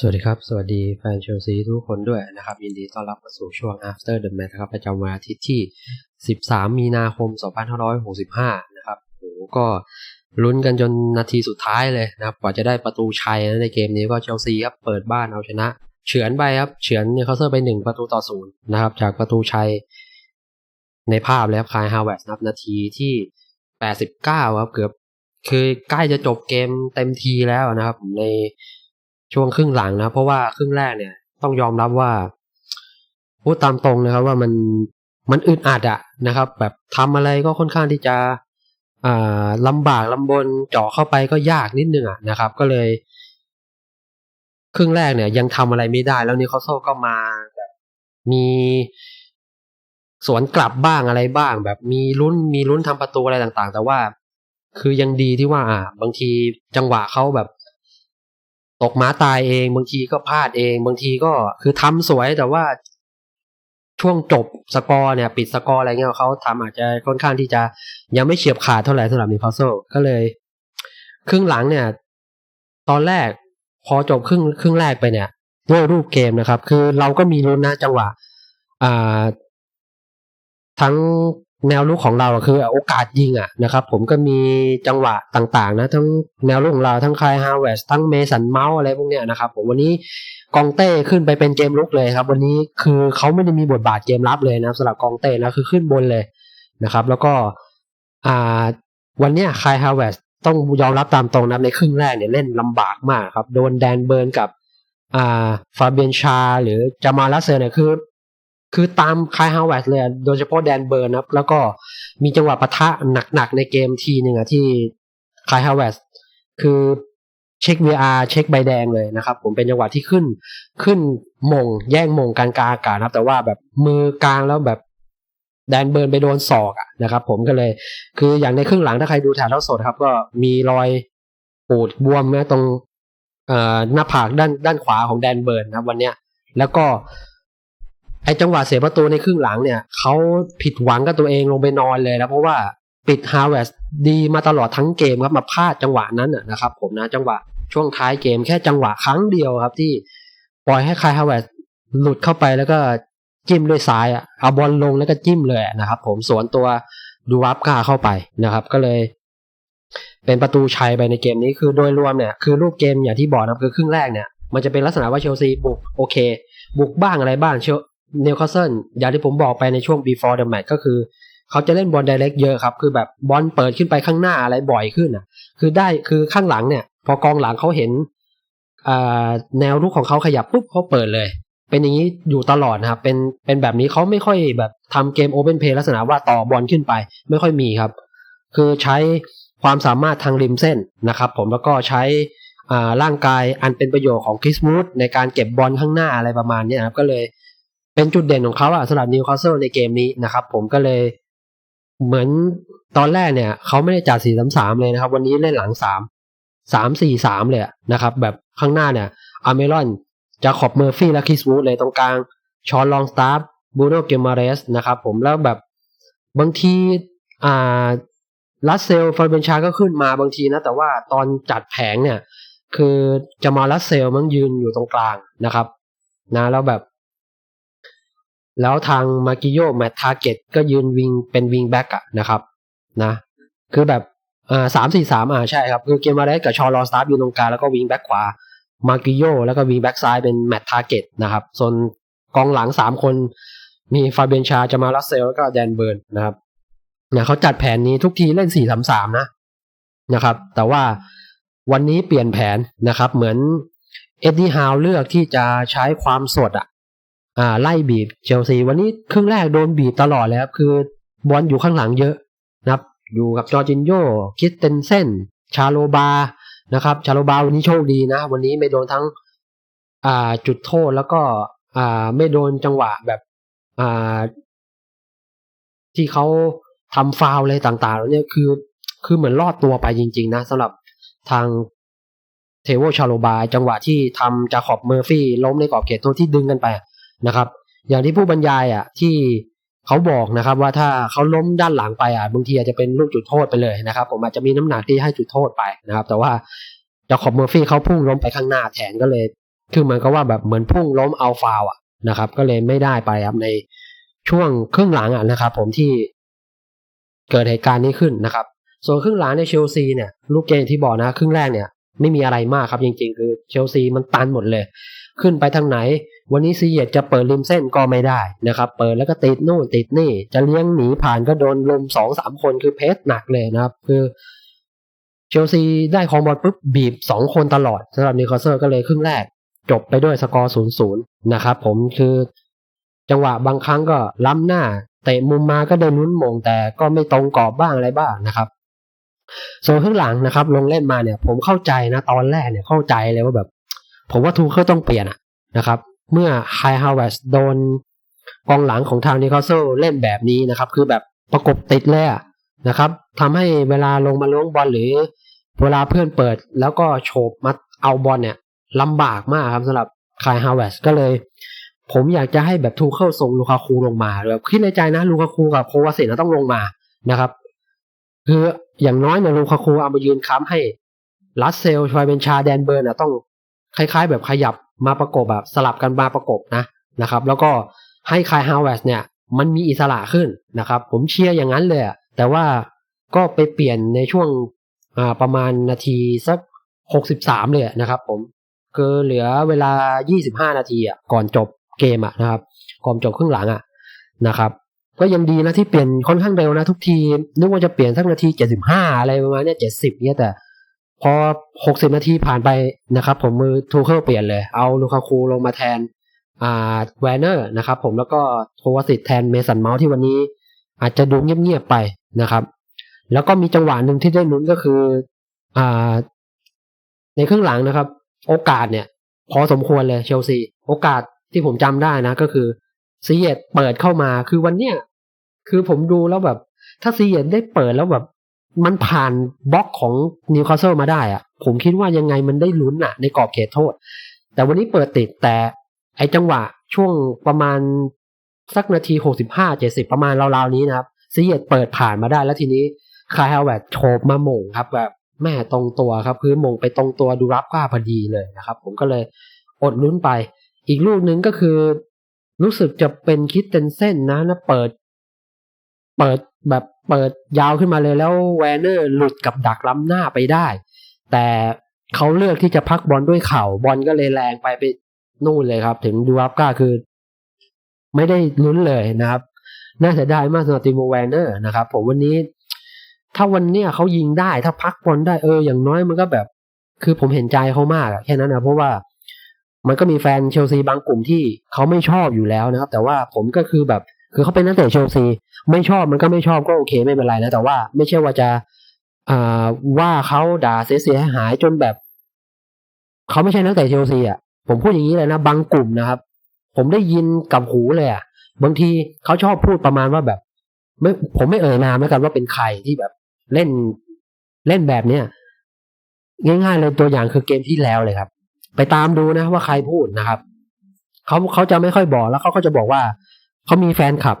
สวัสดีครับ สวัสดีแฟนเชลซีทุกคนด้วยนะครับ ยินดีต้อนรับเข้าสู่ช่วง after the match นะครับ ประจำวันอาทิตย์ที่ 13 มีนาคม 2565 นะครับโหก็ลุ้นกันจนนาทีสุดท้ายเลยนะครับ กว่าจะได้ประตูชัยนะในเกมนี้ก็เชลซีครับ เปิดบ้านเอาชนะ เฉือนไปครับ เฉือนนิวคาสเซิลไป 1 ประตูต่อศูนย์นะครับ จากประตูชัย ในภาพเลยครับคายฮาวเวสนับนาทีที่ 89 ครับ เกือบคือใกล้จะจบเกมเต็มทีแล้วนะครับใน ช่วงครึ่งหลังนะ เพราะว่าครึ่งแรกเนี่ย ต้องยอมรับว่าพูดตามตรงนะครับ ว่ามันมันอึดอัดอะนะครับ แบบทำอะไรก็ค่อนข้างที่จะอ่าลำบากลำบนเจาะเข้าไปก็ยากนิดนึงอะนะครับ ก็เลย ครึ่งแรกเนี่ย ยังทำอะไรไม่ได้ แล้วนี่เขาโซ่ก็มาแบบมีสวนกลับบ้างอะไรบ้าง แบบมีลุ้นมีลุ้นทำประตูอะไรต่างๆ แต่ว่า คือยังดีที่ว่า อ่า บางทีจังหวะเขาแบบ ตกม้าตายเองบางทีก็พลาดเอง บางทีก็คือทำสวยแต่ว่าช่วงจบสกอร์เนี่ย ปิดสกอร์อะไรเงี้ยเขาทำอาจจะค่อนข้างที่จะยังไม่เฉียบขาดเท่าไหร่สำหรับนิวคาสเซิลก็เลย ครึ่งหลังเนี่ย ตอนแรกพอจบครึ่งครึ่งแรกไปเนี่ยด้วยรูปเกมนะครับ คือเราก็มีลุ้นนะจังหวะ อ่า ทั้ง แนวลุกของเราคือโอกาสยิงอะนะครับ ผมก็มีจังหวะต่างๆ นะ ทั้งแนวลุกของเราทั้งคายฮาวเวสทั้งเมสันเมาส์อะไรพวกเนี้ยนะครับ ผมวันนี้กองเต้ขึ้นไปเป็นเกมลุกเลยครับ วันนี้คือเขาไม่ได้มีบทบาทเกมรับเลยนะสำหรับกองเต้นะคือขึ้นบนเลยนะครับ แล้วก็อ่าวันเนี้ยคายฮาวเวสต้องยอมรับตามตรงนะในครึ่งแรกเนี่ยเล่นลำบากมากครับ โดนแดนเบิร์นกับอ่าฟาเบียนชา หรือจามาลัสเซอร์เนี่ยคือ คือตามคายฮาวเวสเลยโดยเฉพาะแดนเบิร์นนะครับ แล้วก็มีจังหวะปะทะหนักๆในเกมทีหนึ่งอะที่คายฮาวเวสคือเช็ค VR เช็คใบแดงเลยนะครับ ผมเป็นจังหวะที่ขึ้น ขึ้นมง แย่งมงกางกลางอากาศนะครับ แต่ว่าแบบมือกลางแล้วแบบแดนเบิร์นไปโดนศอกอะนะครับ ผมก็เลย คืออย่างในครึ่งหลังถ้าใครดูถ่ายทอดสดครับ ก็มีรอยปูดบวมนะตรงเอ่อหน้าผากด้านด้านขวาของแดนเบิร์นนะครับ วันเนี้ยแล้วก็ ไอจังหวะเสียประตูในครึ่งหลังเนี่ยเขาผิดหวังกับตัวเองลงไปนอนเลยแล้วเพราะว่าปิดฮาวเวสดีมาตลอดทั้งเกมครับมาพลาดจังหวะนั้นนะครับ ผมนะจังหวะช่วงท้ายเกมแค่จังหวะครั้งเดียวครับ ที่ปล่อยให้คายฮาวเวสหลุดเข้าไปแล้วก็จิ้มด้วยซ้ายอะเอาบอลลงแล้วก็จิ้มเลยนะครับ ผมสวนตัวดูวับก้าเข้าไปนะครับ ก็เลย เป็นประตูชัยไปในเกมนี้คือโดยรวมเนี่ยคือรูปเกมอย่างที่บอกนะครับคือครึ่งแรกเนี่ยมันจะเป็นลักษณะว่าเชลซีบุกโอเค บุกบ้างอะไรบ้างเชล นิวคาสเซิลอย่างที่ผมบอกไปในช่วง before the match ก็คือ เขาจะเล่นบอลไดเรกเยอะครับ คือแบบบอลเปิดขึ้นไปข้างหน้าอะไรบ่อยขึ้นอะ คือได้คือข้างหลังเนี่ย พอกองหลังเขาเห็นแนวรุกของเขาขยับปุ๊บเขาเปิดเลย เป็นอย่างนี้อยู่ตลอดนะครับ เป็นเป็นแบบนี้เขาไม่ค่อยแบบทำเกมโอเ n นเพลย์ลักษณะว่าต่อบอลขึ้นไป ไม่ค่อยมีครับ คือใช้ความสามารถทางริมเส้นนะครับ ผมแล้วก็ใช้ร่างกายอันเป็นประโยชน์ของคริสมูดในการเก็บบอลข้างหน้าอะไรประมาณนี้นะครับก็เลย เป็นจุดเด่นของเขาอะสำหรับนิวคาสเซิลในเกมนี้นะครับ ผมก็เลยเหมือนตอนแรกเนี่ย เขาไม่ได้จัดสี่สามสามเลยนะครับ วันนี้เล่นหลังสามสามสี่สามเลยนะครับ แบบข้างหน้าเนี่ยอาร์เมรอนจาขอบเมอร์ฟี่และคริสวูดเลยตรงกลางชอนลองสตาร์บูโนเกมาเรสนะครับผมแล้วแบบบางทีอ่าลัสเซลฟอร์เบนชาก็ขึ้นมาบางทีนะ แต่ว่าตอนจัดแผงเนี่ย คือจะมาลัสเซลมันยืนอยู่ตรงกลางนะครับ นะแล้วแบบ แล้วทางมากิโยแมททาเก็ตก็ยืนวิงเป็นวิงแบ็กอะนะครับนะคือแบบอ่าสามสี่สามอ่าใช่ครับ คือเกมมาได้กับชอลอสตาร์อยู่ตรงกลางแล้วก็วิงแบ็กขวามากิโยแล้วก็วิงแบ็กซ้ายเป็นแมททาเก็ตนะครับส่วนกองหลังสามคนมีฟาเบียนชาจะมาลัสเซลแล้วก็แดนเบิร์นนะครับเนะเขาจัดแผนนี้ทุกทีเล่นสี่สามสามนะนะครับ แต่ว่าวันนี้เปลี่ยนแผนนะครับ เหมือนเอ็ดดี้ฮาวเลือกที่จะใช้ความสดอะ อ่าไล่บีบเชลซีวันนี้ครึ่งแรกโดนบีบตลอดเลยครับ คือบอลอยู่ข้างหลังเยอะนะครับ อยู่กับจอร์จินโยคิดเตนเซนชาโลบานะครับ ชาโลบาวันนี้โชคดีนะ วันนี้ไม่โดนทั้งอ่าจุดโทษแล้วก็อ่าไม่โดนจังหวะแบบอ่าที่เขาทำฟาวอะไรต่างๆแล้วเนี่ยคือ คือเหมือนรอดตัวไปจริง ๆ นะสำหรับทางเทโวชาโลบาจังหวะที่ทำจาขอบเมอร์ฟี่ล้มในกรอบเขตโทษที่ดึงกันไป นะครับ อย่างที่ผู้บรรยายอะที่เขาบอกนะครับว่าถ้าเขาล้มด้านหลังไปอะบางทีอาจจะเป็นลูกจุดโทษไปเลยนะครับ ผมอาจจะมีน้ำหนักที่ให้จุดโทษไปนะครับ แต่ว่าจาขอบเมอร์ฟี่เขาพุ่งล้มไปข้างหน้าแทนก็เลย คือเหมือนกับว่าแบบเหมือนพุ่งล้มเอาฟาวอะนะครับ ก็เลยไม่ได้ไปครับในช่วงครึ่งหลังอะนะครับ ผมที่เกิดเหตุการณ์นี้ขึ้นนะครับ ส่วนครึ่งหลังในเชลซีเนี่ยลูกเกมที่บอกนะครึ่งแรกเนี่ยไม่มีอะไรมากครับจริงๆ คือเชลซีมันตันหมดเลย ขึ้นไปทางไหน วันนี้ซีเยตจะเปิดริมเส้นก็ไม่ได้นะครับ เปิดแล้วก็ติดนู่นติดนี่ จะเลี้ยงหนีผ่านก็โดนลมสองสามคนคือเพสหนักเลยนะครับ คือเชลซีได้ของบอลปุ๊บบีบสองคนตลอดสำหรับนิวคาสเซิลก็เลยครึ่งแรก จบไปด้วยสกอร์ศูนย์ศูนย์นะครับผมคือ จังหวะบางครั้งก็ล้ำหน้าเตะมุมมาก็ได้ลุ้นมงแต่ก็ไม่ตรงกรอบบ้างอะไรบ้างนะครับส่วนครึ่งหลังนะครับ ลงเล่นมาเนี่ย ผมเข้าใจนะตอนแรกเนี่ยเข้าใจเลยว่าแบบ ผมว่าทูเคิลต้องเปลี่ยนอะนะครับ เมื่อไฮฮาวเวสโดนกองหลังของทางนิคาสเซิลเล่นแบบนี้นะครับ คือแบบประกบติดเลยนะครับทำให้เวลาลงมาล้วงบอลหรือเวลาเพื่อนเปิด แล้วก็โฉบมาเอาบอลเนี่ยลำบากมากครับสำหรับคายฮาวเวสก็เลย ผมอยากจะให้แบบทูเคิลส่งลูคาคูลงมาแบบคิดในใจนะลูคาคูกับโควาเซตต้องลงมานะครับ คืออย่างน้อยเนี่ยลูคาคูเอามายืนค้ำให้ลัสเซลชอยเบนชาแดนเบิร์นต้องคล้ายๆ แบบขยับ มาประกบแบบสลับกันมาประกบนะนะครับ แล้วก็ให้คายฮาวเวสเนี่ยมันมีอิสระขึ้นนะครับ ผมเชียร์อย่างนั้นเลยแต่ว่าก็ไปเปลี่ยนในช่วงประมาณนาทีสักหกสิบสามเลยนะครับผมคือเหลือเวลายี่สิบห้านาทีอะก่อนจบเกมอะนะครับ ก่อนจบครึ่งหลังอะนะครับ ก็ยังดีนะที่เปลี่ยนค่อนข้างเร็วนะทุกทีนึกว่าจะเปลี่ยนสักนาทีเจ็ดสิบห้าอะไรประมาณเนี้ยเจ็ดสิบเนี้ยแต่ พอหกสิบนาทีผ่านไปนะครับ ผมมือทูเคิลเปลี่ยนเลย เอาลูคาคูลงมาแทนอ่าแวนเนอร์นะครับ ผมแล้วก็โทวสิตแทนเมสันเมาส์ที่วันนี้ อาจจะดูเงียบๆไปนะครับ แล้วก็มีจังหวะหนึ่งที่ได้ลุ้นก็คืออ่าในครึ่งหลังนะครับ โอกาสเนี่ย พอสมควรเลยเชลซี โอกาสที่ผมจำได้นะ ก็คือซีเยตเปิดเข้ามาคือวันเนี้ยคือผมดูแล้วแบบ ถ้าซีเยตได้เปิดแล้วแบบ มันผ่านบล็อกของนิวคาสเซิลมาได้อะผมคิดว่ายังไงมันได้ลุ้นอะในกรอบเขตโทษ แต่วันนี้เปิดติดแต่ไอจังหวะช่วงประมาณสักนาทีหกสิบห้าเจ็ดสิบประมาณราวๆนี้นะครับซีเยตเปิดผ่านมาได้แล้วทีนี้คายฮาวเวร์ดโฉบมาหม่งครับแบบแม่ตรงตัวครับ คือมงไปตรงตัวดูรับกล้าพอดีเลยนะครับ ผมก็เลยอดลุ้นไป อีกลูกหนึ่งก็คือ รู้สึกจะเป็นคิดเตนเส้นนะนะเปิด เปิด แบบเปิดยาวขึ้นมาเลยแล้วแวนเนอร์หลุดกับดักล้ำหน้าไปได้ แต่เขาเลือกที่จะพักบอลด้วยเข่าบอลก็เลยแรงไปไปนู่นเลยครับ ถึงดูรับก้าคือ ไม่ได้ลุ้นเลยนะครับ น่าเสียดายมากสำหรับติโมแวนเนอร์นะครับ ผมวันนี้ ถ้าวันเนี้ยเขายิงได้ถ้าพักบอลได้เอออย่างน้อยมันก็แบบ คือผมเห็นใจเขามากแค่นั้นนะเพราะว่ามันก็มีแฟนเชลซีบางกลุ่มที่เขาไม่ชอบอยู่แล้วนะครับ แต่ว่าผมก็คือแบบ คือเขาเป็นนักเตะเชลซีไม่ชอบมันก็ไม่ชอบก็โอเคไม่เป็นไรนะแต่ว่าไม่ใช่ว่าจะอ่าว่าเขาด่าเสียหายจนแบบเขาไม่ใช่นักเตะเชลซีอะผมพูดอย่างนี้เลยนะบางกลุ่มนะครับ ผมได้ยินกับหูเลยอะบางทีเขาชอบพูดประมาณว่าแบบไม่ผมไม่เอ่ยนามแล้วกันว่าเป็นใครที่แบบเล่นเล่นแบบเนี้ยง่ายๆเลยตัวอย่างคือเกมที่แล้วเลยครับ ไปตามดูนะว่าใครพูดนะครับเขาเขาจะไม่ค่อยบอกแล้วเขาก็จะบอกว่า เขามีแฟนคลับ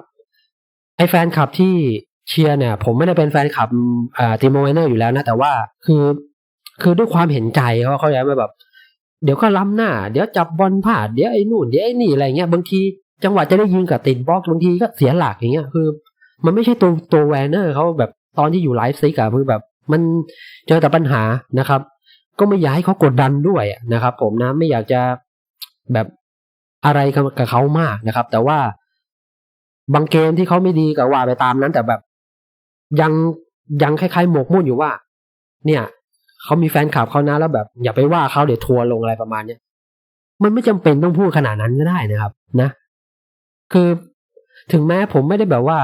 ไอ้แฟนคลับที่เชียร์เนี่ย ผมไม่ได้เป็นแฟนคลับอ่าติโมเวเนอร์อยู่แล้วนะ แต่ว่าคือคือด้วยความเห็นใจเขาเขาอยากมาแบบ เดี๋ยวก็ล้ำหน้า เดี๋ยวจับบอลพลาดเดี๋ยวไอ้นู่นเดี๋ยวไอ้นี่อะไรเงี้ยบางทีจังหวะจะได้ยิงกับติดบล็อกบางทีก็เสียหลักอย่างเงี้ยคือ มันไม่ใช่ตัวตัวแวนเนอร์เขาแบบตอนที่อยู่ไลฟ์ซิกอะคือแบบ มันเจอแต่ปัญหานะครับ ก็ไม่อยากให้เขากดดันด้วยนะครับ ผมนะไม่อยากจะแบบอะไรกับเขามากนะครับ แต่ว่า บางเกมที่เขาไม่ดีก็ว่าไปตามนั้น แต่แบบ ยังยังคล้ายๆหมกมุ่นอยู่ว่า เนี่ยเขามีแฟนคลับเขานะแล้วแบบ อย่าไปว่าเขาเดี๋ยวทัวร์ลงอะไรประมาณเนี้ยมันไม่จำเป็นต้องพูดขนาดนั้นก็ได้นะครับ นะ คือถึงแม้ผมไม่ได้แบบว่า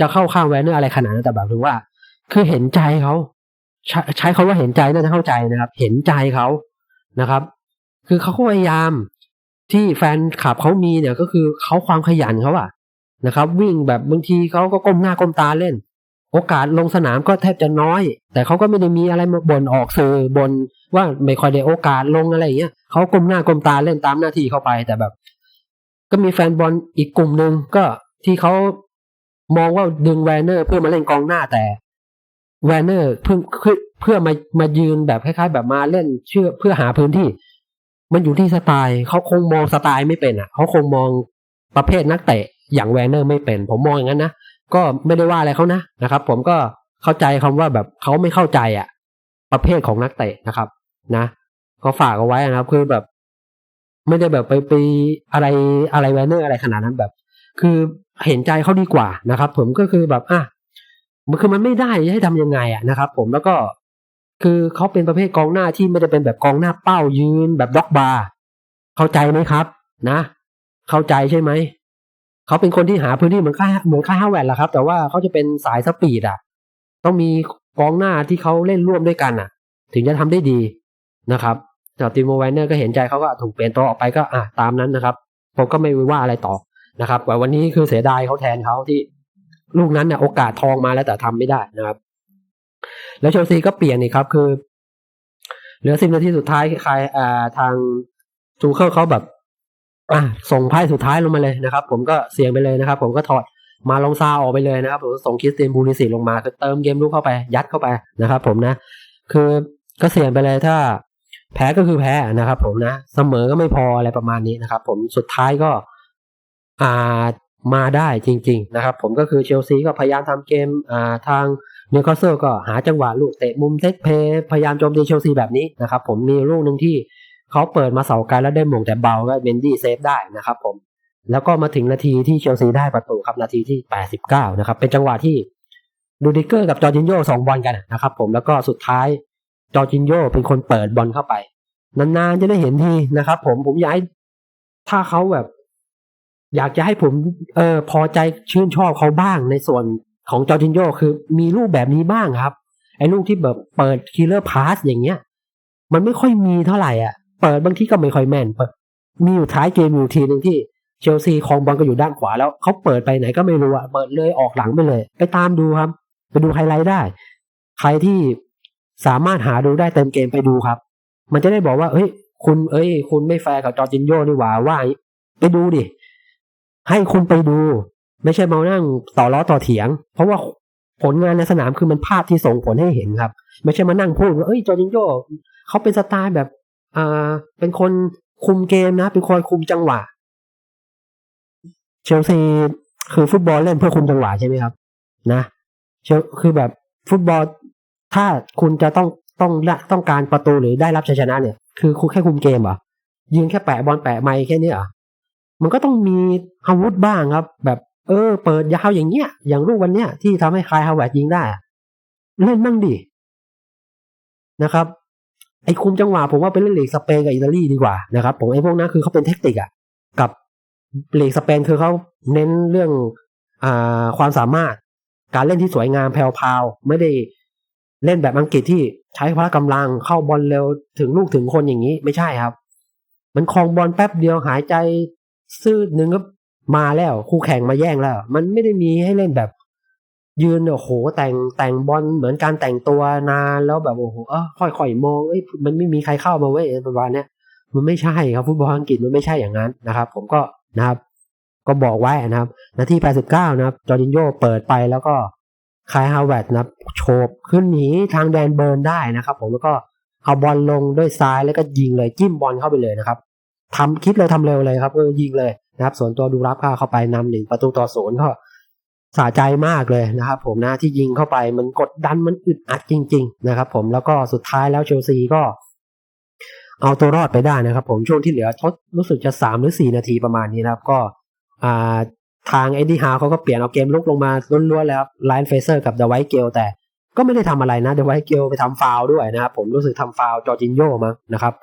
จะเข้าข้างแวนเนอร์อะไรขนาดนั้นแต่แบบถือว่า คือเห็นใจเขาใช้ใช้คาว่าเห็นใจน่าจะเข้าใจนะครับ เห็นใจเขานะครับ คือเขาพยายามที่แฟนคลับเขามีเนี่ย ก็คือเขาความขยันเขาอะ นะครับ วิ่งแบบบางทีเขาก็ก้มหน้าก้มตาเล่น โอกาสลงสนามก็แทบจะน้อย แต่เขาก็ไม่ได้มีอะไรมาบ่นออกสื่อบนว่าไม่ค่อยได้โอกาสลงอะไรอย่างเงี้ยเขาก้มหน้าก้มตาเล่นตามหน้าที่เข้าไปแต่แบบ ก็มีแฟนบอลอีกกลุ่มหนึ่งก็ที่เขามองว่าดึงแวนเนอร์เพื่อมาเล่นกองหน้าแต่แวนเนอร์เพื่อเพื่อมามายืนแบบคล้ายๆ แบบมาเล่นเชื่อเพื่อหาพื้นที่ มันอยู่ที่สไตล์เขาคงมองสไตล์ไม่เป็นอะเขาคงมองประเภทนักเตะ อย่างแวนเนอร์ไม่เป็น ผมมองอย่างนั้นนะก็ไม่ได้ว่าอะไรเขานะนะครับ ผมก็เข้าใจคำว่าแบบเขาไม่เข้าใจอะประเภทของนักเตะนะครับ นะก็ฝากเอาไว้นะครับ คือแบบ ไม่ได้แบบไปไปอะไรอะไรแวนเนอร์อะไรขนาดนั้นแบบ คือเห็นใจเขาดีกว่านะครับ ผมก็คือแบบอะมันคือมันไม่ได้จะให้ทำยังไงอะนะครับ ผมแล้วก็คือเขาเป็นประเภทกองหน้าที่ไม่ได้เป็นแบบกองหน้าเป้ายืนแบบด็อกบาร์เข้าใจไหมครับ นะ เข้าใจใช่ไหม เขาเป็นคนที่หาพื้นที่เหมือนค่าเหมือนค่าห้าแวนแหละครับ แต่ว่าเขาจะเป็นสายสปีดอะ ต้องมีกองหน้าที่เขาเล่นร่วมด้วยกันอะ ถึงจะทำได้ดีนะครับแต่ติโมแวนเนอร์ก็เห็นใจเขาก็ถูกเปลี่ยนตัวออกไปก็อะตามนั้นนะครับ ผมก็ไม่ว่าอะไรต่อนะครับแต่วันนี้คือเสียดายเขาแทนเขาที่ลูกนั้นเนี่ยโอกาสทองมาแล้วแต่ทำไม่ได้นะครับ แล้วเชลซีก็เปลี่ยนอีกครับ คือ เหลือสิบนาทีสุดท้ายใครอ่าทางจูเคิลเขาแบบ อะส่งไพ่สุดท้ายลงมาเลยนะครับ ผมก็เสี่ยงไปเลยนะครับ ผมก็ถอดมาลองซาออกไปเลยนะครับผมส่งคิสเตียนบูนิสิลงมาคือเติมเกมลุกเข้าไป ยัดเข้าไปนะครับ ผมนะ คือก็เสี่ยงไปเลยถ้า แพ้ก็คือแพ้นะครับ ผมนะเสมอก็ไม่พออะไรประมาณนี้นะครับ ผมสุดท้ายก็อ่ามาได้จริง ๆ นะครับ ผมก็คือเชลซีก็พยายามทำเกมอ่าทางนิวคาสเซิลก็หาจังหวะลูกเตะมุมเซตเพย์พยายามโจมตีเชลซีแบบนี้นะครับ ผมมีลูกหนึ่งที่ เขาเปิดมาเสาไกลแล้วได้มงแต่เบาก็เบนดี้เซฟได้นะครับผม แล้วก็มาถึงนาทีที่เชลซีได้ประตูครับนาทีที่ 89 นะครับ เป็นจังหวะที่ดูดิเกอร์กับจอร์จินโยสองบอลกันนะครับ ผมแล้วก็สุดท้ายจอร์จินโยเป็นคนเปิดบอลเข้าไป นานๆจะได้เห็นทีนะครับ ผมผมอยากถ้าเขาแบบ อยากจะให้ผมเออพอใจชื่นชอบเขาบ้างในส่วนของจอร์จินโยคือมีลูกแบบนี้บ้างครับ ไอ้ลูกที่แบบเปิดคิลเลอร์พาสอย่างเงี้ย มันไม่ค่อยมีเท่าไหร่อะ เปิดบางทีก็ไม่ค่อยแม่นเปิดมีอยู่ท้ายเกมอยู่ทีหนึ่งที่เชลซีครองบอลก็อยู่ด้านขวาแล้วเขาเปิดไปไหนก็ไม่รู้อะเปิดเลยออกหลังไปเลย ไปตามดูครับไปดูไฮไลท์ได้ ใครที่สามารถหาดูได้เต็มเกมไปดูครับ มันจะได้บอกว่าเฮ้ย คุณเอ้ย คุณไม่แฟร์กับจอร์จินโยนี่หว่าว่าไปดูดิ ให้คุณไปดู ไม่ใช่มานั่งต่อล้อต่อเถียง เพราะว่าผลงานในสนามคือมันภาพที่ส่งผลให้เห็นครับ ไม่ใช่มานั่งพูดว่าเอ้ยจอร์จินโยเขาเป็นสไตล์แบบ อ่าเป็นคนคุมเกมนะ เป็นคนคุมจังหวะ เชลซีคือฟุตบอลเล่นเพื่อคุมจังหวะใช่ไหมครับ นะเชลคือแบบฟุตบอลถ้าคุณจะต้องต้องต้องการประตูหรือได้รับชัยชนะเนี่ย คือคุณแค่คุมเกมเหรอยืนแค่แปะบอลแปะไม้แค่นี้เหรอมันก็ต้องมีอาวุธบ้างครับ แบบเออ เปิดยาวอย่างเงี้ย อย่างลูกวันเนี้ยที่ทำให้คายฮาวเวิร์ดยิงได้ เล่นบ้างดินะครับ ไอ้คุมจังหวะผมว่าเป็นเล่นลีกสเปนกับอิตาลีดีกว่านะครับผมไอ้พวกนั้นคือเขาเป็นเทคนิคอะกับลีกสเปนคือเขาเน้นเรื่องอ่าความสามารถ การเล่นที่สวยงามแผ่วๆไม่ได้เล่นแบบอังกฤษที่ใช้พละกำลังเข้าบอลเร็วถึงลูกถึงคนอย่างนี้ไม่ใช่ครับ มันคลองบอลแป๊บเดียวหายใจซื่อหนึ่งก็มาแล้วคู่แข่งมาแย่งแล้ว มันไม่ได้มีให้เล่นแบบ ยืนโอ้โหแต่งแต่งบอลเหมือนการแต่งตัวนานแล้วแบบโอ้โหเออค่อยๆมองเอ้ยมันไม่มีใครเข้ามาเว้ยประมาณเนี้ยมันไม่ใช่ครับฟุตบอลอังกฤษมันไม่ใช่อย่างนั้นนะครับ ผมก็นะครับ ก็บอกไว้นะครับนาที 89 นะครับ จอร์ดินโยเปิดไปแล้วก็คายฮาวเวิร์ดนะครับโฉบขึ้นหนีทางแดนเบิร์นได้นะครับ ผมแล้วก็เอาบอลลงด้วยซ้ายแล้วก็ยิงเลยจิ้มบอลเข้าไปเลยนะครับทำคิดเลยทำเร็วเลยครับเออยิงเลยนะครับ ส่วนตัวดูรับข้าเข้าไปนำหนึ่งประตูต่อศูนย์ก็ สะใจมากเลยนะครับผมนะที่ยิงเข้าไปมันกดดันมันอึดอัดจริง ๆ นะครับ ผมแล้วก็สุดท้ายแล้วเชลซีก็ เอาตัวรอดไปได้นะครับ ผมช่วงที่เหลือทดรู้สึกจะสามหรือสี่นาทีประมาณนี้นะครับ ก็อ่าทางเอ็ดดี้ฮาวเขาก็เปลี่ยนเอาเกมลุกลงมาล้วนๆแล้วไลน์เฟเซอร์กับเดอะไวท์เกลแต่ก็ไม่ได้ทำอะไรนะเดอะไวท์เกลไปทำฟาวด้วยนะครับผมรู้สึกทำฟาวจอจินโยมั้งนะครับ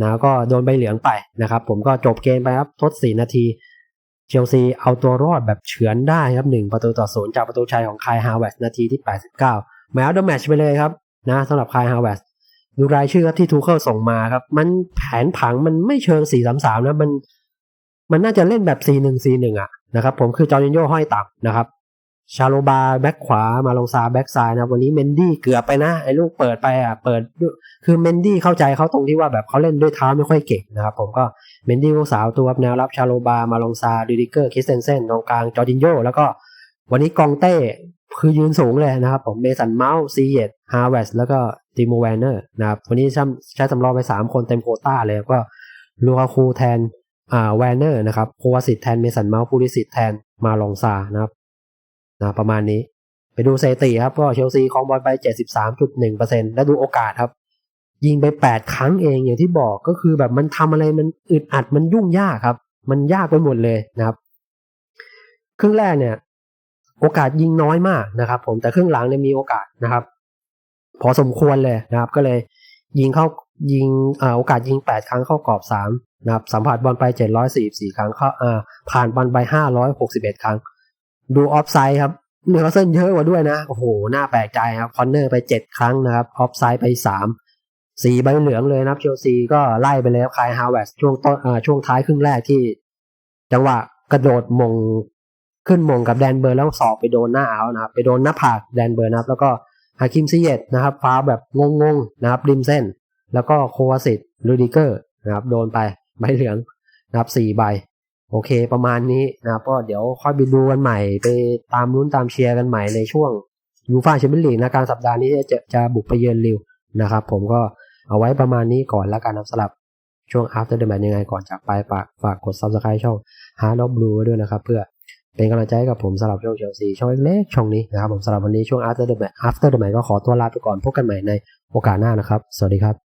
นะก็โดนใบเหลืองไปนะครับ ผมก็จบเกมไปครับทดสี่นาที เชลซีเอาตัวรอดแบบเฉือนได้ครับหนึ่งประตูต่อศูนย์จากประตูชัยของคายฮาวเวสนาทีที่ 89แมวเดอะแมชไปเลยครับนะสำหรับคายฮาวเวสดูรายชื่อครับที่ทูเคิลส่งมาครับ มันแผนผังมันไม่เชิงสี่สามสามนะมัน มันน่าจะเล่นแบบสี่หนึ่งสีหนึ่งอะนะครับผมคือจอร์จินโยห้อยต่ำนะครับ ชาโลบาแบ็กขวามาลงซาแบ็กซ้ายนะวันนี้เมนดี้เกือบไปนะไอ้ลูกเปิดไปอะเปิดคือเมนดี้เข้าใจเขาตรงที่ว่าแบบเขาเล่นด้วยเท้าไม่ค่อยเก่งนะครับผมก็เมนดี้ลูกสาวตัวแนวรับชาโลบามาลงซาดิดิเกอร์คิสเซนเซนตรงกลางจอร์จินโยแล้วก็วันนี้กองเต้คือยืนสูงเลยนะครับผมเมสันเมาส์ซีเยตฮาร์เวสแล้วก็ติโมแวนเนอร์นะครับวันนี้ใช้สำรองไปสามคนเต็มโคต้าเลยก็ลูคาคูแทนอ่าแวนเนอร์นะครับโควาสิตแทนเมสันเมาส์พูลิสิตแทนมาลองซานะครับ นะประมาณนี้ ไปดูสถิติครับก็เชลซีครองบอลไป 73.1%และดูโอกาสครับ ยิงไป 8 ครั้งเองอย่างที่บอกก็คือแบบมันทำอะไรมันอึดอัดมันยุ่งยากครับ มันยากไปหมดเลยนะครับ ครึ่งแรกเนี่ย โอกาสยิงน้อยมากนะครับ ผมแต่ครึ่งหลังเนี่ยมีโอกาสนะครับ พอสมควรเลยนะครับ ก็เลยยิงเข้ายิงอโอกาสยิง 8 ครั้งเข้ากรอบ 3 นะครับสัมผัสบอลไป 744 ครั้งเข้าอ่าผ่านบอลไป 561 ครั้ง ดูออฟไซด์ครับเนวเซนเยอะกว่าด้วยนะ โอ้โห น่าแปลกใจครับ คอนเนอร์ไป7ครั้งนะครับ ออฟไซด์ไป3สี่ใบเหลืองเลยนะครับเชลซีก็ไล่ไปเลยครับคายฮาวเวสช่วงต้นอ่าช่วงท้ายครึ่งแรกที่ จังหวะกระโดดมงขึ้นมงกับแดนเบอร์แล้วสอบไปโดนหน้าเอานะครับ ไปโดนหน้าผากแดนเบอร์นะครับ แล้วก็ฮาคิมซิเยตนะครับฟ้าแบบงงๆนะครับริมเส้น แล้วก็โควาสิตลูดิเกอร์นะครับ โดนไปใบเหลืองนะครับสี่ใบ โอเค ประมาณนี้นะครับก็เดี๋ยวค่อยไปดูกันใหม่ ไปตามลุ้นตามเชียร์กันใหม่ในช่วงยูฟ่าแชมเปี้ยนลีกนะการสัปดาห์นี้จะจะบุกไปเยือนลิวนะครับผมก็เอาไว้ประมาณนี้ก่อนแล้วกันนะสำหรับช่วง after the match ยังไงก่อนจากไปฝากฝากกด subscribe ช่อง Hard of Blue ไว้ด้วยนะครับ เพื่อเป็นกำลังใจให้กับผมสำหรับช่องเชลซีช่องเล็กๆช่องนี้นะครับผมสำหรับวันนี้ช่วง after the match after the match ก็ขอตัวลาไปก่อนพบกันใหม่ในโอกาสหน้านะครับ สวัสดีครับ